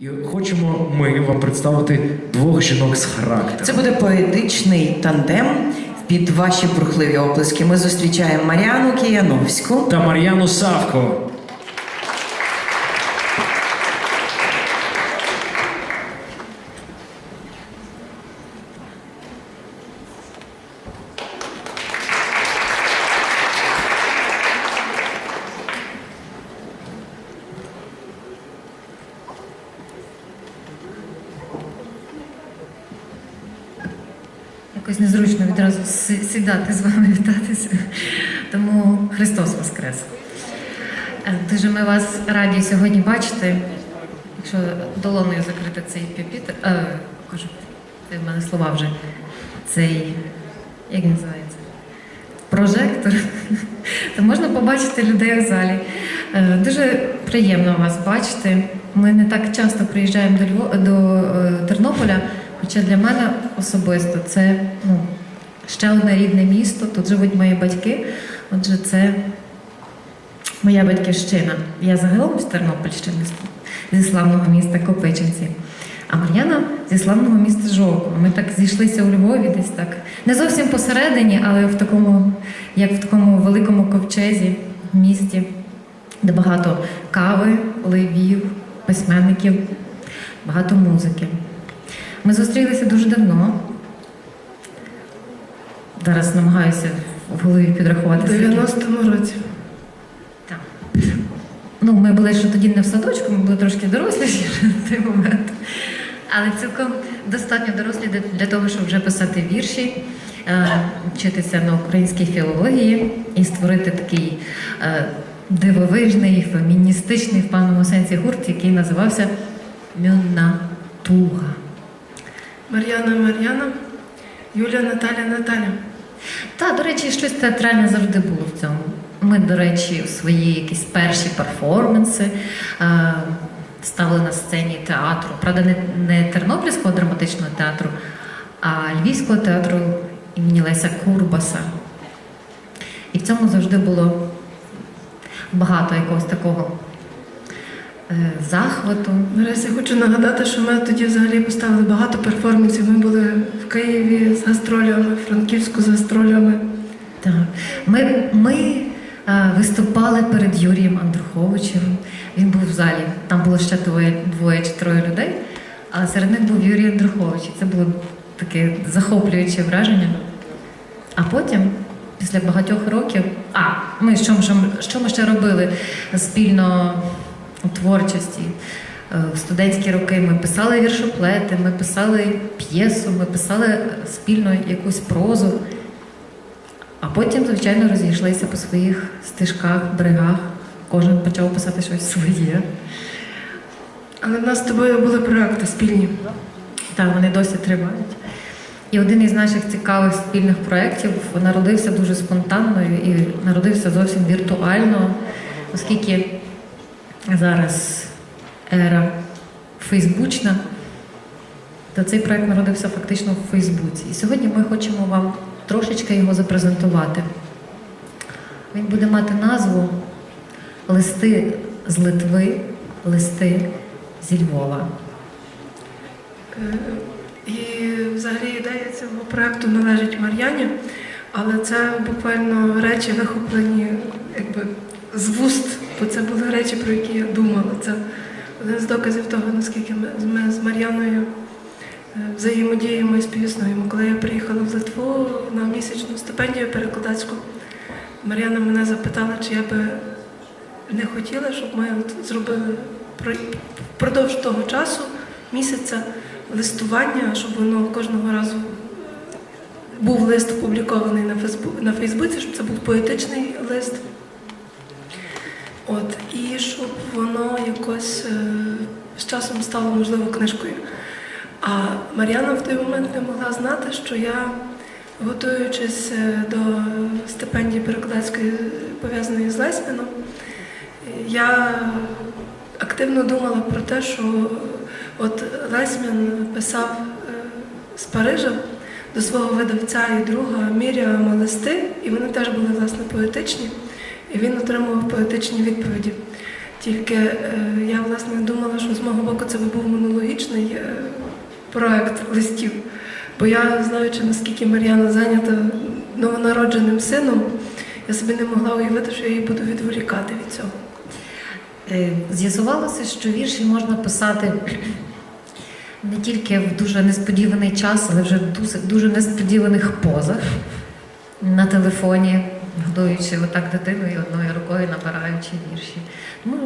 І хочемо ми вам представити двох жінок з характером. Це буде поетичний тандем. Під ваші бурхливі оплески ми зустрічаємо Маріану Кияновську. та Мар'яну Савко. Якось незручно відразу сідати з вами вітатися. Тому Христос Воскрес. Е, Дуже ми вас раді сьогодні бачити. Якщо долоною закрити цей піпіт, е, кажу, в мене слова вже. Цей, як називається? Прожектор, то можна побачити людей в залі. Е, Дуже приємно вас бачити. Ми не так часто приїжджаємо до Тернополя, хоча для мене особисто це ну, ще одне рідне місто. Тут живуть мої батьки. Отже, це моя батьківщина. Я загалом з Тернопільщини, зі славного міста Копичинці. А Мар'яна зі славного міста Жовкова. Ми так зійшлися у Львові, десь так. Не зовсім посередині, але в такому, як в такому великому ковчезі місті, де багато кави, ливів, письменників, багато музики. Ми зустрілися дуже давно. Зараз намагаюся в голові підрахувати. Скільки. 90-му році. Так. Ну, ми були ще тоді не в садочку, ми були трошки доросліші на той момент. Але цілком достатньо дорослі для- того, щоб вже писати вірші, е, вчитися на українській філології і створити такий е, дивовижний, феміністичний в певному сенсі гурт, який називався Мюнна Туга. Мар'яна Мар'яна, Юля Наталя Наталя. Та, до речі, щось театральне завжди було в цьому. Ми, до речі, свої якісь перші перформанси е, ставили на сцені театру. Правда, не, не Тернопільського драматичного театру, а Львівського театру імені Леся Курбаса. І в цьому завжди було багато якогось такого захвату. Наразі я хочу нагадати, що ми тоді взагалі поставили багато перформансів. Ми були в Києві з гастролями, Франківську з гастролями. Так. Ми, ми е, виступали перед Юрієм Андруховичем. Він був в залі. Там було ще двоє, двоє чи троє людей, але серед них був Юрій Андрухович. Це було таке захоплююче враження. А потім, після багатьох років, а ми що, що, що ми ще робили спільно у творчості? Е, В студентські роки ми писали віршоплети, ми писали п'єсу, ми писали спільно якусь прозу. А потім, звичайно, розійшлися по своїх стежках, берегах. Кожен почав писати щось своє. Але в нас з тобою були проекти спільні. Так, вони досі тривають. І один із наших цікавих спільних проєктів народився дуже спонтанно і народився зовсім віртуально, оскільки зараз ера фейсбучна, то цей проєкт народився фактично в Фейсбуці. І сьогодні ми хочемо вам трошечки його запрезентувати. Він буде мати назву Листи з Литви, листи зі Львова. Е, І взагалі ідея цього проекту належить Мар'яні, але це буквально речі вихоплені якби, з вуст, бо це були речі, про які я думала. Це один з доказів того, наскільки ми, з Мар'яною е, взаємодіємо і співіснуємо. Коли я приїхала в Литву на місячну стипендію перекладацьку, Мар'яна мене запитала, чи я би не хотіла, щоб ми от зробили впродовж того часу, місяця, листування, щоб воно кожного разу був лист опублікований на Фейсбуці, щоб це був поетичний лист. От, і щоб воно якось е, з часом стало, можливо, книжкою. А Мар'яна в той момент не могла знати, що я, готуючись е, до стипендії перекладацької, пов'язаної з Лесьміном, я активно думала про те, що от Лесьмін писав е, з Парижа до свого видавця і друга Міріама листи, і вони теж були власне поетичні, і він отримував поетичні відповіді. Тільки е, я власне думала, що з мого боку це був монологічний е, проект листів. Бо я, знаючи, наскільки Мар'яна зайнята новонародженим сином, я собі не могла уявити, що я її буду відволікати від цього. Е, З'ясувалося, що вірші можна писати не тільки в дуже несподіваний час, але вже в дуже несподіваних позах на телефоні, годуючи отак дитину і одною рукою набираючи вірші. Тому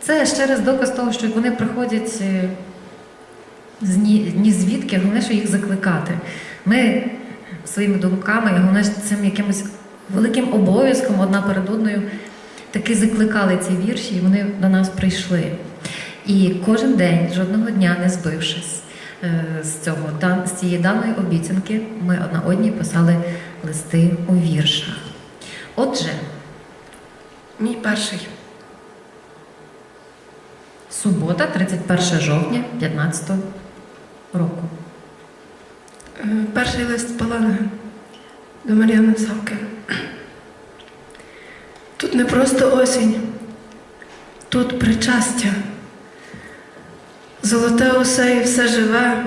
це ще раз доказ того, що вони приходять е, ні, звідки, головне, що їх закликати. Ми своїми думками, і головне, цим якимось великим обов'язком одна перед одною таки закликали ці вірші, і вони до нас прийшли. І кожен день, жодного дня не збившись е, з цього з цієї даної обіцянки, ми одна одній писали листи у віршах. Отже, Мій перший. субота, 31 жовтня 15 року. Е, Перший лист Паланги до Мар'яни Савки. Тут не просто осінь, тут причастя. Золоте усе і все живе,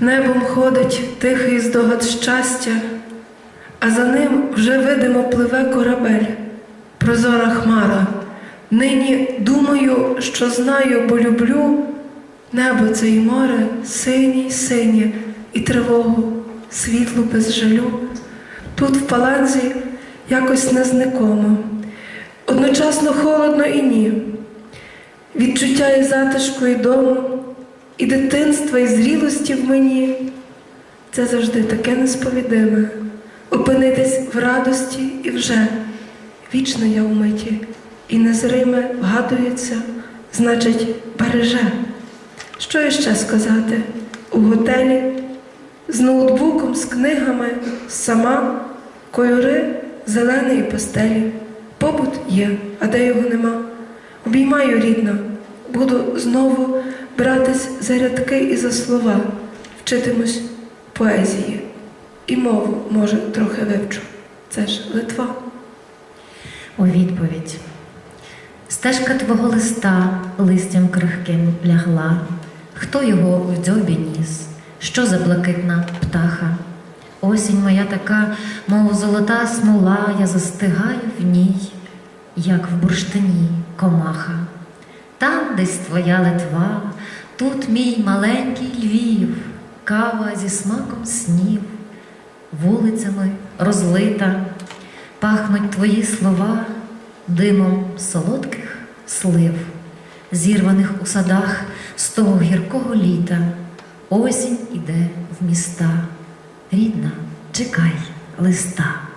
небом ходить тихий здогад щастя, а за ним вже видимо пливе корабель, прозора хмара. Нині думаю, що знаю, бо люблю небо це і море, синє й синє, і тривогу, світло без жалю. Тут в паланзі якось незнакомо, одночасно холодно і ні. Відчуття і затишку і дому, і дитинства, і зрілості в мені. Це завжди таке несповідиме. Опинитись в радості і вже вічно я у миті, і незриме вгадується, значить, береже. Що іще сказати? У готелі з ноутбуком, з книгами, сама, кольори, зелені і пастелі. Побут є, а де його нема. Обіймаю рідна, буду знову братись за рядки і за слова, вчитимусь поезії. І мову, може, трохи вивчу. Це ж Литва. У відповідь. Стежка твого листа листям крихким лягла. Хто його в дзьобі ніс? Що за блакитна птаха? Осінь моя така, мов золота смола, я застигаю в ній, як в бурштині комаха. Там десь твоя Литва, тут мій маленький Львів, кава зі смаком снів, вулицями розлита, пахнуть твої слова димом солодких слив, зірваних у садах з того гіркого літа. Осінь іде в міста. Рідна, чекай листа.